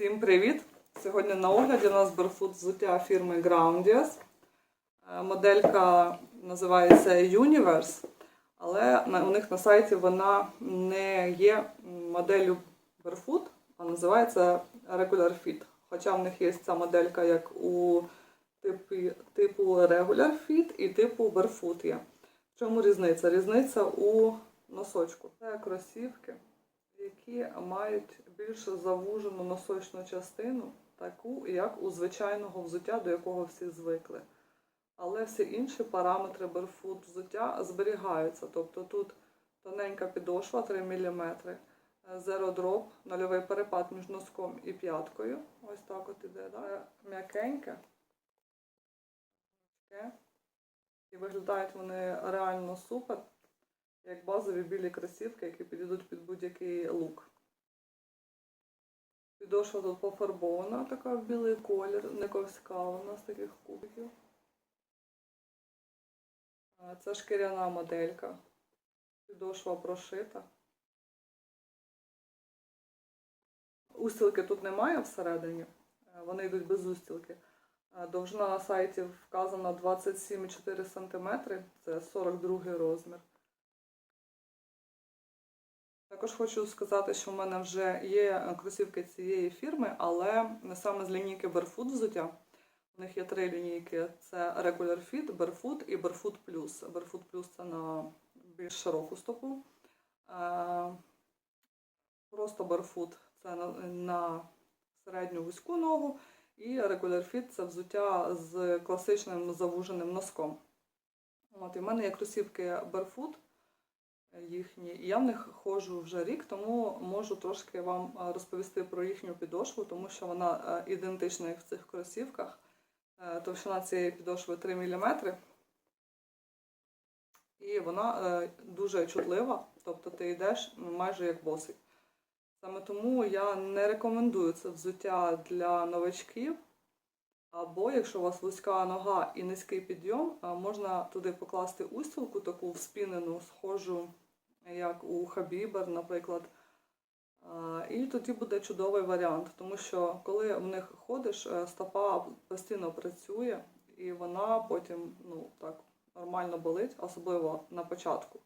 Всім привіт! Сьогодні на огляді у нас барфут взуття фірми Groundies. Е, Моделька називається Universe, але у них на сайті вона не є моделлю Barefoot, а називається Regular Fit. Хоча в них є ця моделька як у типі, типу Regular Fit і типу Barefoot є. В чому різниця? Різниця у носочку. Це кросівки які мають більш завужену носочну частину, таку, як у звичайного взуття, до якого всі звикли. Але всі інші параметри барфут взуття зберігаються. Тобто тут тоненька підошва 3 мм, zero drop, нульовий перепад між носком і п'яткою. Ось так от іде. Да? М'якеньке. І виглядають вони реально супер як базові білі кросівки, які підійдуть під будь-який лук. Підошва тут пофарбована, така в білий колір, не ковська вона з таких кубиків. Це шкіряна моделька. Підошва прошита. Устілки тут немає всередині, е, вони йдуть без устілки. Довжина на сайті вказана 27,4 см, це 42 розмір. Також хочу сказати, що в мене вже є кросівки цієї фірми, але саме з лінійки Barefoot взуття. У них є три лінійки: це Regular Fit, Barefoot і Barefoot Plus. Barefoot Plus це на більш широку стопу. Е, Просто Barefoot це на середню вузьку ногу. І Regular Fit це взуття з класичним завуженим носком. От, і в мене є кросівки Barefoot їхні. Я в них ходжу вже рік, тому можу трошки вам е, розповісти про їхню підошву, тому що вона е, ідентична як в цих кросівках. Е, Товщина цієї підошви 3 мм. І вона дуже чутлива, тобто ти йдеш майже як босий. Саме тому я не рекомендую це взуття для новачків. Або якщо у вас вузька нога і низький підйом, можна туди покласти устілку таку вспінену, схожу, як у Хабібер, наприклад. І тоді буде чудовий варіант, тому що коли в них ходиш, е, стопа постійно працює, і вона потім ну, так, нормально болить, особливо на початку.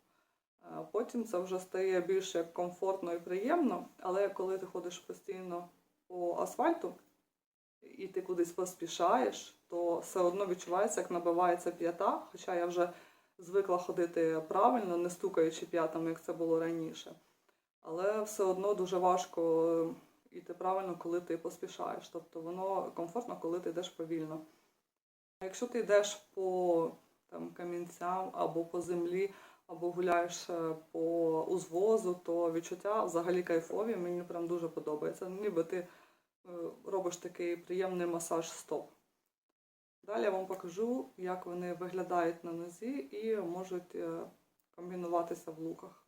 Потім це вже стає більш комфортно і приємно, але коли ти ходиш постійно по асфальту, і ти кудись поспішаєш, то все одно відчувається, як набивається п'ята. Хоча я вже звикла ходити правильно, не стукаючи п'ятами, як це було раніше. Але все одно дуже важко йти правильно, коли ти поспішаєш. Тобто воно комфортно, коли ти йдеш повільно. Якщо ти йдеш по там, камінцям або по землі, або гуляєш е, по узвозу, то відчуття взагалі кайфові. Мені прям дуже подобається. Ніби ти е, робиш такий приємний масаж стоп. Далі я вам покажу, як вони виглядають на нозі і можуть е, комбінуватися в луках.